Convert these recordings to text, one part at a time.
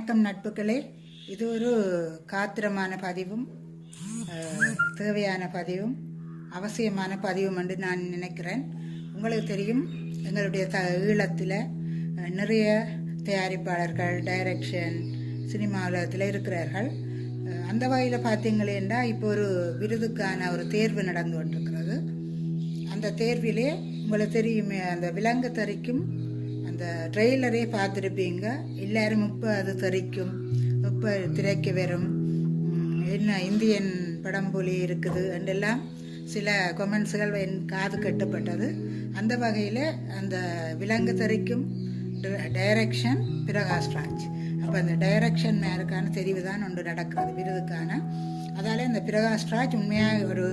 வணக்கம் நட்புகளே. இது ஒரு காத்திரமான பதிவும் தேவையான பதிவும் அவசியமான பதிவும் என்று நான் நினைக்கிறேன். உங்களுக்கு தெரியும் எங்களுடைய த ஈழத்தில் நிறைய தயாரிப்பாளர்கள் டைரக்ஷன் சினிமா உலகத்தில் இருக்கிறார்கள். அந்த வகையில் பார்த்தீங்களேண்டா இப்போ ஒரு விருதுக்கான ஒரு தேர்வு நடந்து கொண்டிருக்கிறது. அந்த தேர்விலே உங்களுக்கு தெரியுமே அந்த விலங்கு தறிக்கும் அந்த ட்ரெய்லரே பார்த்துருப்பீங்க. எல்லாரும் இப்போ அது தறிக்கும் இப்போ திரைக்கு வரும். என்ன இந்தியன் படம் போலி இருக்குது என்றெல்லாம் சில கொமெண்ட்ஸுகள் என் காது கட்டுப்பட்டது. அந்த வகையில் அந்த விலங்கு தறிக்கும் டைரக்ஷன் பிரகாஷ் ராஜ். அப்போ அந்த டைரக்ஷன் மேலுக்கான தெரிவு தான் ஒன்று நடக்கிறது விருதுக்கான. அதால் இந்த பிரகாஷ் ராஜ் உண்மையாக ஒரு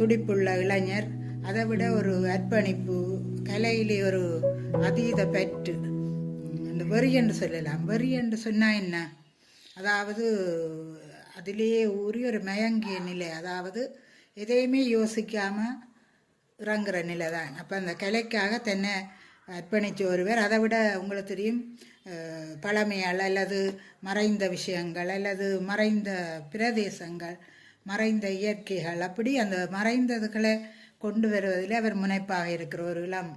துடிப்புள்ள இளைஞர். அதை விட ஒரு அர்ப்பணிப்பு கலையிலே ஒரு அதீத பற்று. அந்த இந்த வெறி என்று சொல்லலாம். வெறி என்று சொன்னால் என்ன? அதாவது அதிலேயே ஊறி ஒரு மயங்கிய நிலை. அதாவது எதையுமே யோசிக்காமல் இறங்குற நிலை தான். அப்போ அந்த கலைக்காக தன்னை அர்ப்பணித்த ஒருவர். அதை விட உங்களுக்கு தெரியும் பழமையால் அல்லது மறைந்த விஷயங்கள் அல்லது மறைந்த பிரதேசங்கள் மறைந்த இயற்கைகள். அப்படி அந்த மறைந்ததுகளை கொண்டு வருவதில் அவர் முனைப்பாக இருக்கிற ஒரு இளம்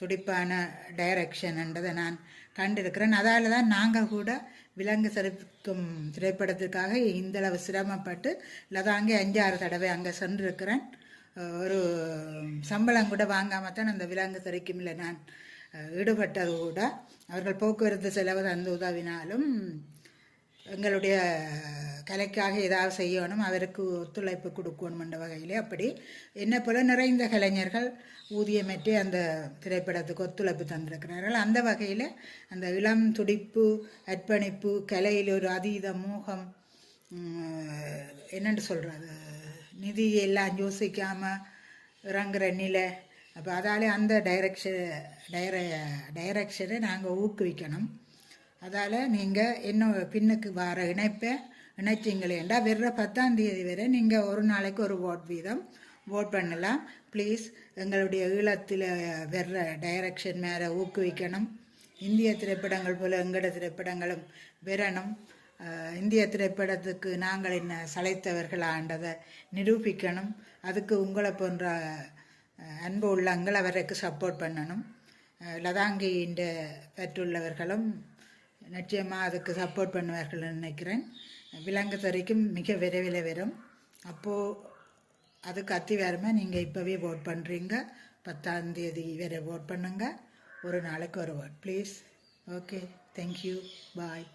துடிப்பான டைரக்ஷன் என்றதை நான் கண்டிருக்கிறேன். அதால் தான் நாங்கள் கூட விலங்கு சிறப்பிக்கும் திரைப்படத்திற்காக இந்தளவு சிரமப்பட்டு லதாங்கே அஞ்சாறு தடவை அங்கே சென்றிருக்கிறேன். ஒரு சம்பளம் கூட வாங்காமல் தான் அந்த விலங்கு திரைக்கும் இல்லை நான் ஈடுபட்டது கூட. அவர்கள் போக்குவரத்து செலவு தந்து உதவினாலும் எங்களுடைய கலைக்காக ஏதாவது செய்யணும் அவருக்கு ஒத்துழைப்பு கொடுக்கணும் என்ற வகையிலே அப்படி. என்ன போல நிறைந்த கலைஞர்கள் ஊதியமேற்றி அந்த திரைப்படத்துக்கு ஒத்துழைப்பு தந்திருக்கிறார்கள். அந்த வகையில் அந்த இளம் துடிப்பு அர்ப்பணிப்பு கலையில் ஒரு அதீத மோகம் என்னென்று சொல்கிறது நிதி எல்லாம் யோசிக்காமல் இறங்குற நிலை. அப்போ அதாலே அந்த டைரக்ஷன் டைர டைரக்ஷனை நாங்கள் ஊக்குவிக்கணும். அதால் நீங்கள் இன்னும் பின்னுக்கு வர இணைப்பை இணைச்சிங்களேண்டா வர்ற பத்தாம் தேதி வரை நீங்கள் ஒரு நாளைக்கு ஒரு ஓட் வீதம் ஓட் பண்ணலாம். ப்ளீஸ் எங்களுடைய ஈழத்தில் வர்ற டைரக்ஷன் மேலே ஊக்குவிக்கணும். இந்திய திரைப்படங்கள் போல் எங்களோட திரைப்படங்களும் வரணும். இந்திய திரைப்படத்துக்கு நாங்கள் என்ன சளைத்தவர்களாண்டதை நிரூபிக்கணும். அதுக்கு உங்களை போன்ற அன்பு உள்ளங்கள் அவருக்கு சப்போர்ட் பண்ணணும். அஹ், லதாங்கியின் பெற்றுள்ளவர்களும் நிச்சயமாக அதுக்கு சப்போர்ட் பண்ணுவார்கள் நினைக்கிறேன். விலங்கு துறைக்கும் மிக விரைவில் வரும். அப்போது அதுக்கு அத்திவாரமாக நீங்கள் இப்போவே ஓட் பண்ணுறீங்க பத்தாம் தேதி வரை ஓட் பண்ணுங்கள் ஒரு நாளைக்கு ஒரு vote please okay thank you bye